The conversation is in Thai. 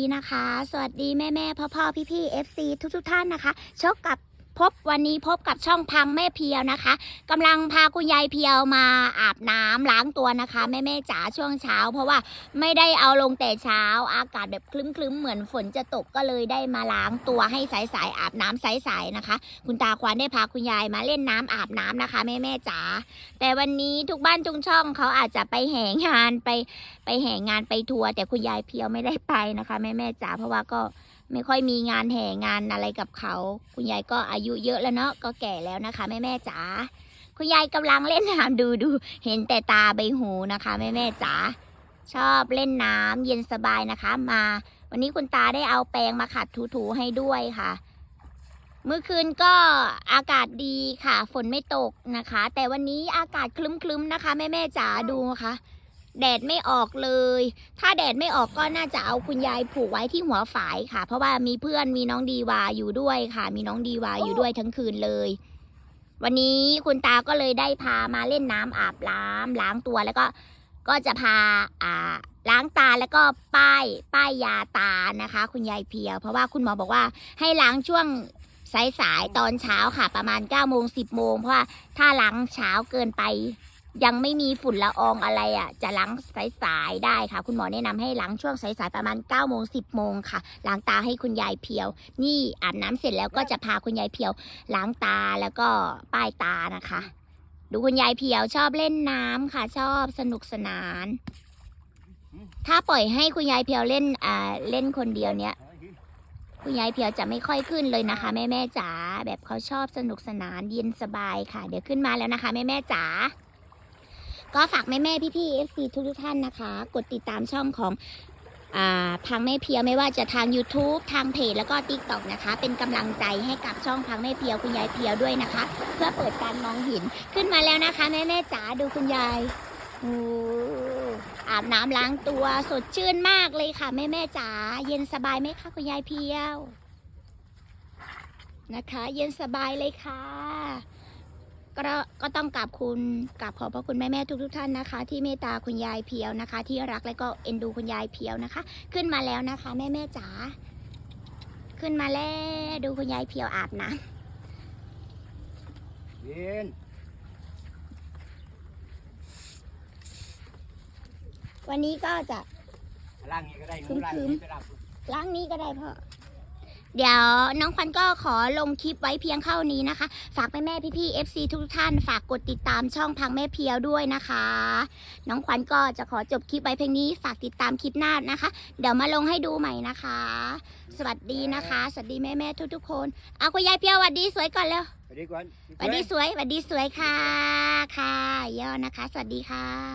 ีนะคะ สวัสดีแม่แม่พ่อพ่อพี่พี่เอฟซีทุกทุกท่านนะคะชกกับ พบวันนี้พบกับช่องพังแม่เพียวนะคะกำลังพาคุณยายเพียวมาอาบน้ำล้างตัวนะคะแม่แม่จ๋าช่วงเช้า เพราะว่าไม่ได้เอาลงแต่เช้า อากาศแบบคลึ้มๆเหมือนฝนจะตกก็เลยได้มาล้างตัวให้ใสๆอาบน้ำใสๆนะคะ คุณตาควานได้พาคุณยายมาเล่นน้ำอาบน้ำนะคะแม่แม่จ๋าแต่วันนี้ทุกบ้านทุกช่องเขาอาจจะไปแห่งานไปไปแห่งานไปทัวร์แต่คุณยายเพียวไม่ได้ไปนะคะแม่แม่จ๋าเพราะว่าก็ ไม่ค่อยมีงานแห่งานอะไรกับเขา คุณยายก็อายุเยอะแล้วเนาะก็แก่แล้วนะคะแม่แม่จ๋าคุณยายกำลังเล่นน้ำดูดู เห็นแต่ตาใบหูนะคะแม่แม่จ๋าชอบเล่นน้ำเย็นสบายนะคะมา วันนี้คุณตาได้เอาแปรงมาขัดถูๆให้ด้วยค่ะเมื่อคืนก็อากาศดีค่ะ ฝนไม่ตกนะคะ แต่วันนี้อากาศคลึ้มๆนะคะ แม่แม่จ๋าดูนะคะ แดดไม่ออกเลย ถ้าแดดไม่ออกก็น่าจะเอาคุณยายผูกไว้ที่หัวฝายค่ะ เพราะว่ามีเพื่อนมีน้องดีวาอยู่ด้วยค่ะ มีน้องดีวาอยู่ด้วยทั้งคืนเลย วันนี้คุณตาก็เลยได้พามาเล่นน้ำอาบน้ำล้างตัวแล้วก็ก็จะพาอ่าล้างตาแล้วก็ป้ายป้ายยาตานะคะ คุณยายเพียว เพราะว่าคุณหมอบอกว่าให้ล้างช่วงสายๆตอนเช้าค่ะ ประมาณ9ก้าโมงสิบโมงเพราะว่าถ้าล้างเช้าเกินไป ยังไม่มีฝุ่นละอองอะไรอะ จะล้างสายๆได้ค่ะ คุณหมอแนะนำให้ล้างช่วงสายๆประมาณ9ก้าโมงสิบโมงค่ะล้างตาให้คุณยายเพียว นี่อาบน้ำเสร็จแล้วก็จะพาคุณยายเพียว ล้างตาแล้วก็ป้ายตานะคะ ดูคุณยายเพียวชอบเล่นน้ำค่ะ ชอบสนุกสนาน ถ้าปล่อยให้คุณยายเพียวเล่นอ่าเล่นคนเดียวเนี้ยคุณยายเพียวจะไม่ค่อยขึ้นเลยนะคะ แม่แม่จ๋าแบบเขาชอบสนุกสนานเย็นสบายค่ะ เดี๋ยวขึ้นมาแล้วนะคะ แม่แม่จ๋า ก็ฝากแม่แม่พี่พี่เอฟซีทุกทุกท่านนะคะ กดติดตามช่องของอ่าพังแม่เพียวไม่ว่าจะทาง YouTube ทางเพจแล้วก็ t ิ k t o k นะคะ เป็นกำลังใจให้กับช่องพังแม่เพียวคุณยายเพียวด้วยนะคะ เพื่อเปิดการมองเห็นขึ้นมาแล้วนะคะ แม่แม่จ๋าดูคุณยายอาบน้ำล้างตัวสดชื่นมากเลยค่ะ แม่แม่จ๋าเย็นสบายไหมคะคุณยายเพียว นะคะ เย็นสบายเลยค่ะ ก็ก็ต้องกราบคุณกราบขอบพระคุณแม่แม่ทุกทุกๆท่านนะคะ ที่เมตตาคุณยายเพียวนะคะ ที่รักและก็เอ็นดูคุณยายเพียวนะคะ ขึ้นมาแล้วนะคะ แม่แม่จ๋าขึ้นมาแล้วดูคุณยายเพียวอาบน้เย็นำวันนี้ก็จะล่างนี้ก็ได้คึ้มๆล่างนี้ไปล่างล้างนี้ก็ได้พ่อ เดี๋ยวน้องควันก็ขอลงคลิปไว้เพียงเท่านี้นะคะ ฝากแม่แม่พี่พี่ๆ FC ทุกท่าน ฝากกดติดตามช่องพังแม่เพียวด้วยนะคะ น้องควันก็จะขอจบคลิปไว้เพียงนี้ ฝากติดตามคลิปหน้านะคะ เดี๋ยวมาลงให้ดูใหม่นะคะ สวัสดีนะคะ สวัสดีแม่แม่ทุกทุกๆคนเอาคุณยายเพียวสวัสดีสวยก่อนเร็วไปดีก่อนสวัสดีสวยสวัสดีสวยค่ะค่ะย่อนะคะ สวัสดีค่ะ